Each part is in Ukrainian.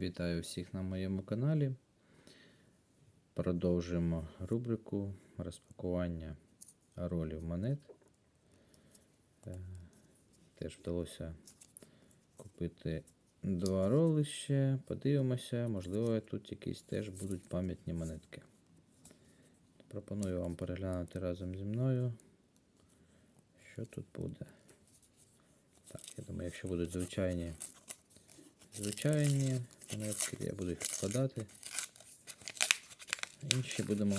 Вітаю всіх на моєму каналі. Продовжуємо рубрику розпакування ролів монет. Е, Теж вдалося купити два роли ще. Подивимося, можливо, тут якісь теж будуть пам'ятні монетки. Пропоную вам переглянути разом зі мною, що тут буде. Так, я думаю, якщо будуть звичайні звичайні монетки, я буду їх відкладати. Інші будемо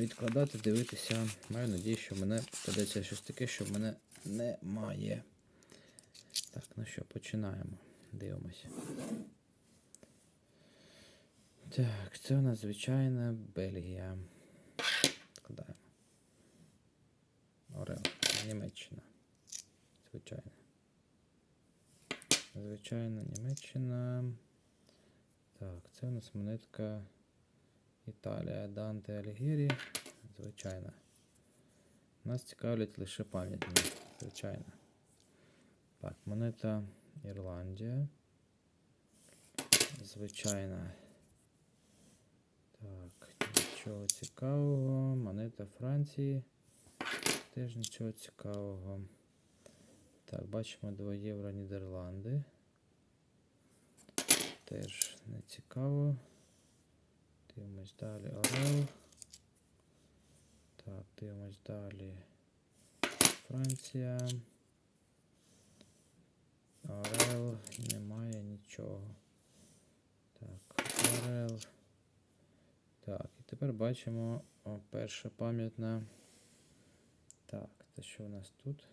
відкладати, дивитися. Маю надію, що в мене подається щось таке, що в мене немає. Так, ну що, починаємо. Дивимося. Так, це у нас звичайна Бельгія. Відкладаємо. Орел, Німеччина. Звичайно. Звичайно, Німеччина. Так, це у нас монетка Італія, Данте Алігірі. Звичайно. Нас цікавлять лише пам'ятні. Звичайно. Так, монета Ірландія. Звичайно. Так, нічого цікавого. Монета Франції. Теж нічого цікавого. Так, бачимо 2 євро Нідерланди. Теж не цікаво. Дивимось далі Орел. Так, дивимось далі. Франція. Орел. Немає нічого. Так, Орел. Так, і тепер бачимо о, перша пам'ятна. Так, це що у нас тут?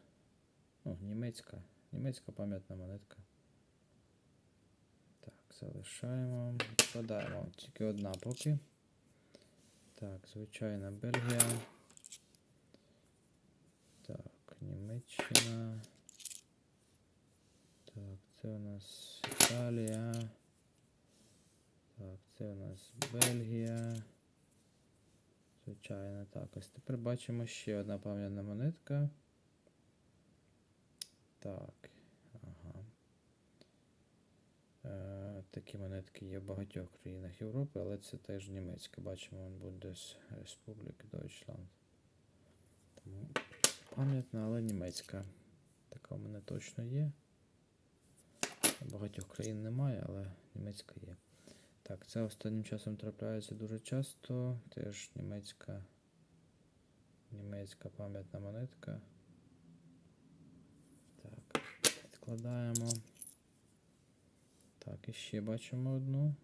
О, німецька. Німецька пам'ятна монетка. Залишаємо. Відкладаємо тільки одна поки. Так, звичайна Бельгія. Так, Німеччина. Так, це у нас Італія. Так, це у нас Бельгія. Звичайно, так. Ось тепер бачимо ще одна пам'ятна монетка. Так. Ага. Е, такі монетки є в багатьох країнах Європи, але це теж німецька. Бачимо, він буде з Республіки Дойчланд. Тому пам'ятна, але німецька. Така в мене точно є. Багатьох країн немає, але німецька є. Так, це останнім часом трапляється дуже часто. Теж німецька. Німецька пам'ятна монетка. Так, відкладаємо. Так, і ще бачимо одну.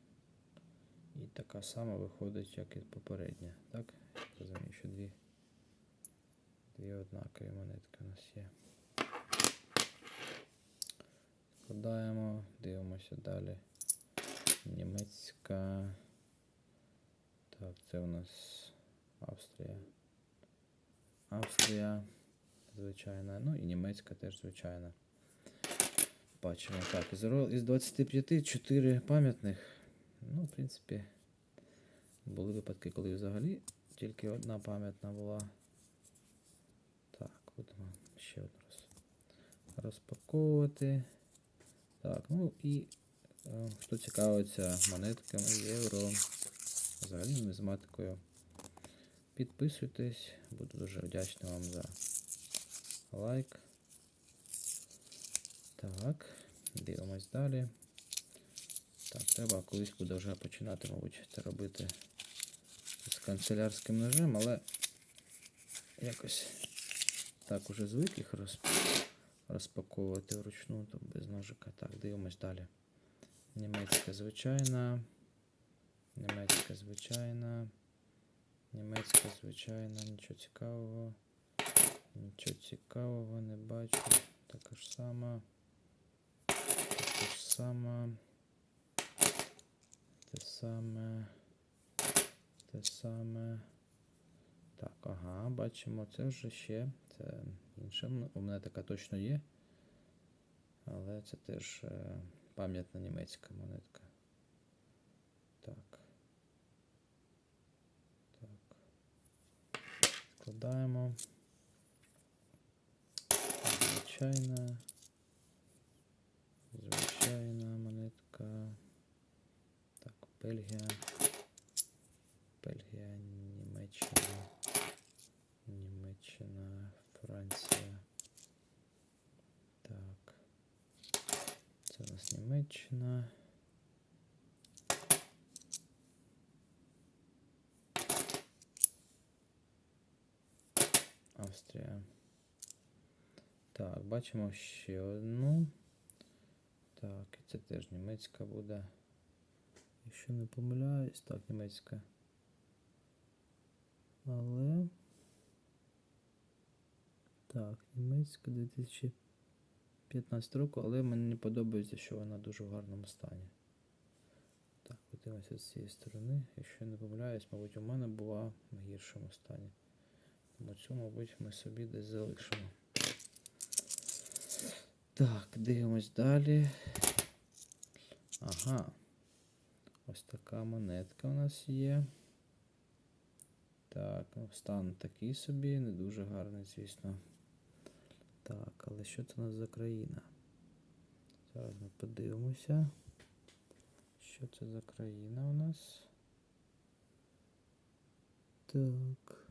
І така сама виходить, як і попередня. Так? Розумію, що дві, дві однакові монетки у нас є. Складаємо, дивимося далі. Німецька. Так, це у нас Австрія. Австрія, звичайна. Ну і німецька теж звичайна. Бачимо так. Із ро- 25 4 пам'ятних. Ну, в принципі, були випадки, коли взагалі тільки одна пам'ятна була. Так, будемо ще одну раз розпаковувати. Так, ну і е, хто цікавиться монетками євро, взагалі нумізматикою. Підписуйтесь, буду дуже вдячний вам за лайк. Так, дивимось далі. Так, треба колись буде вже починати, мабуть, це робити з канцелярським ножем, але якось так уже звик їх роз... розпаковувати вручну, то без ножика. Так, дивимось далі. Німецька звичайна. Німецька звичайна. Німецька звичайна, нічого цікавого. Нічого цікавого не бачу. Така ж сама. Ж. Те саме. Те саме. Так, ага, бачимо, це вже ще. Це інша. м- У мене така точно є. Але це теж е, пам'ятна німецька монетка. Так. Так. Складаємо. Звичайна. Звичайна монетка. Так, Бельгія. Бельгія, Німеччина. Німеччина, Франція. Так. Це у нас Німеччина. Австрія. Так, бачимо ще одну. Так, це теж німецька буде. Якщо не помиляюсь, так, німецька. Але. Так, німецька 2015 року, але мені не подобається, що вона дуже в гарному стані. Так, подивимося з цієї сторони. Якщо не помиляюсь, мабуть, у мене була в гіршому стані. Тому цю, мабуть, ми собі десь залишимо. Так, дивимось далі. Ага. Ось така монетка у нас є. Так, ну, стан такий собі, не дуже гарний, звісно. Так, але що це у нас за країна? Зараз ми подивимося. Що це за країна у нас? Так.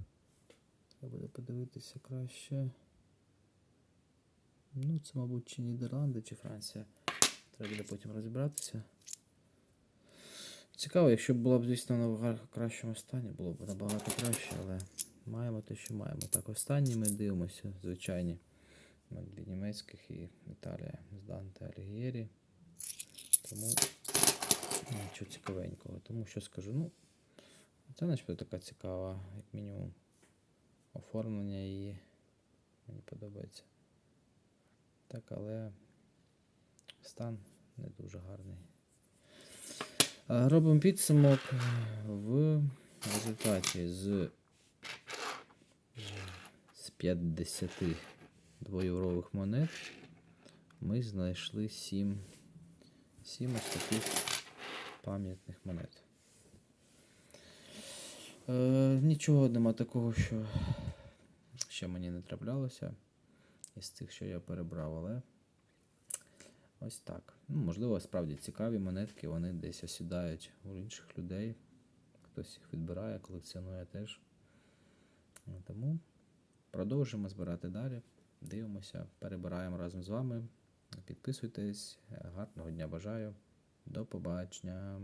Треба буде подивитися краще. Ну, це, мабуть, чи Нідерланди, чи Франція. Треба буде потім розібратися. Цікаво, якщо б була б, звісно, в кращому стані, було б набагато краще, але маємо те, що маємо. Так, останні ми дивимося, звичайні. Моделі німецьких і Італія з Данте Алігєрі. Тому нічого цікавенького. Тому що скажу, ну, це начебто така цікава, як мінімум, оформлення її. Мені подобається. Так, але стан не дуже гарний. Робимо підсумок е, в результаті з, з 52 єврових монет ми знайшли 7, 7 ось таких пам'ятних монет. Е, нічого нема такого, що ще мені не траплялося із тих, що я перебрав, але ось так. Ну, можливо, справді цікаві монетки, вони десь осідають у інших людей. Хтось їх відбирає, колекціонує теж. Тому продовжимо збирати далі. Дивимося, перебираємо разом з вами. Підписуйтесь. Гарного дня бажаю. До побачення.